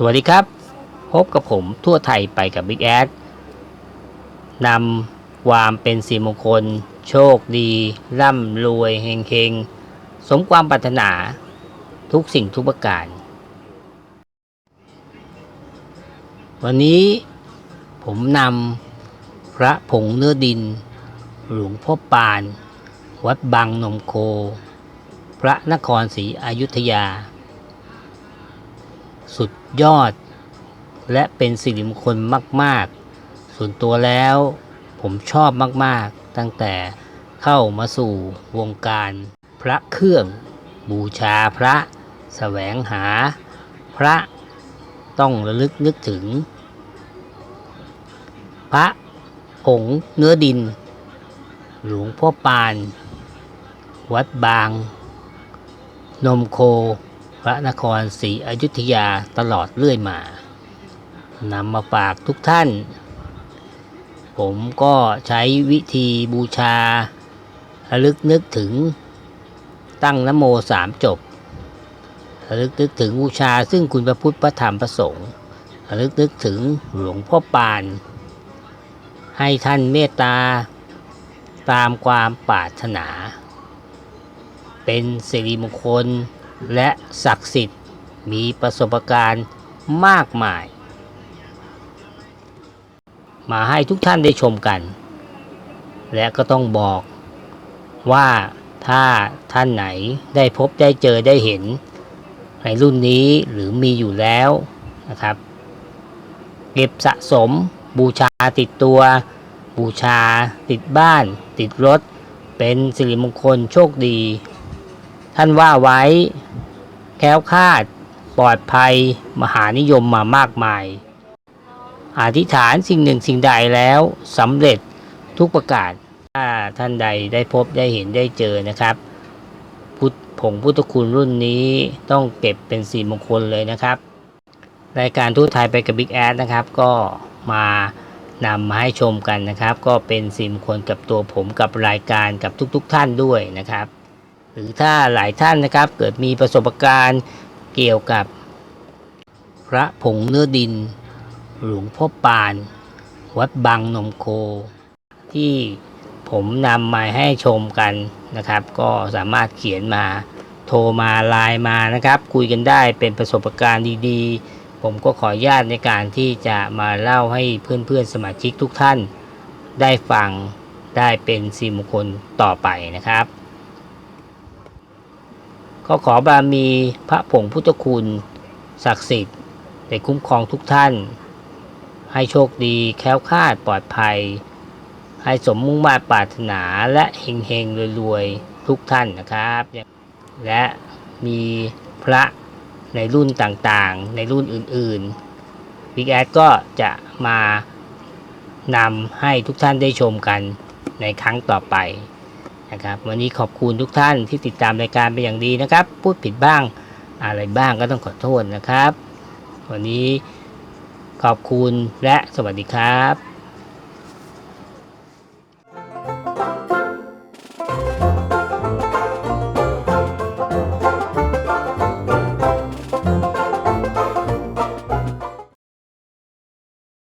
สวัสดีครับ พบกับผมทั่วไทยไปกับ Big แอดนำความเป็นสีมงคล โชคดี ร่ำรวยเฮงเฮงสมความปรารถนา ทุกสิ่งทุกประการ วันนี้ผมนำพระผงเนื้อดิน หลวงพ่อปาน วัดบางนมโค พระนครศรีอยุธยา สุดยอด และเป็นสิริมงคลมาก ๆ ส่วนตัวแล้วผมชอบมากๆ ตั้งแต่เข้ามาสู่วงการพระเครื่อง บูชาพระแสวงหา พระต้องระลึกนึกถึง พระผงเนื้อดิน หลวงพ่อปาน วัดบาง นมโค พระนครศรีอยุธยาตลอดเรื่อยมานำมาฝากทุกท่าน ผมก็ใช้วิธีบูชาระลึกนึกถึงตั้งนโมสามจบระลึกนึกถึงบูชาซึ่งคุณพระพุทธพระธรรมพระสงฆ์ระลึกนึกถึงหลวงพ่อปาน ให้ท่านเมตตาตามความปรารถนา เป็นสิริมงคล และศักดิ์สิทธิ์มีประสบการณ์มากมาย มาให้ทุกท่านได้ชมกัน และก็ต้องบอกว่าถ้าท่านไหนได้พบได้เจอได้เห็น ในรุ่นนี้หรือมีอยู่แล้วนะครับ เก็บสะสมบูชาติดตัว บูชา ติดบ้าน ติดรถ เป็นสิริมงคลโชคดี ท่านว่าไว้ แค้วคาด ปลอดภัย มหานิยมมามากมาย อธิษฐานสิ่งหนึ่งสิ่งใดแล้วสำเร็จทุกประการถ้าท่านใดได้พบได้เห็นได้เจอนะครับ พุทธผงพุทธคุณรุ่นนี้ต้องเก็บเป็นสีมงคลเลยนะครับ รายการทูตไทยไปกับ Big แอดนะครับ ก็มานำมาให้ชมกันนะครับ ก็เป็นสีมงคลกับตัวผมกับรายการกับทุกๆทท่านด้วยนะครับ หรือถ้าหลายท่านนะครับ เกิดมีประสบการณ์เกี่ยวกับ พระผงเนื้อดิน หลวงพ่อปาน วัดบางนมโค ที่ผมนำมาให้ชมกันนะครับ ก็สามารถเขียนมาโทรมาไลน์มานะครับ คุยกันได้เป็นประสบการณ์ดีๆ ผมก็ขออนุญาตในการที่จะมาเล่าให้เพื่อนๆสมาชิกทุกท่าน ได้ฟังได้เป็นสีมงคลต่อไปนะครับ ก็ขอบารมีพระผงพุทธคุณศักดิ์สิทธิ์ได้คุ้มครองทุกท่าน ให้โชคดีแค้วคาดปลอดภัย ให้สมมุ่งมา่ปรารถนาและเฮงเฮงรวยๆ ทุกท่านนะครับ และมีพระในรุ่นต่างๆ ในรุ่นอื่นๆ Big แอดก็จะมานำให้ทุกท่านได้ชมกันในครั้งต่อไป นะครับ วันนี้ขอบคุณทุกท่านที่ติดตามรายการเป็นอย่างดีนะครับ พูดผิดบ้างอะไรบ้างก็ต้องขอโทษนะครับ วันนี้ขอบคุณและสวัสดีครับ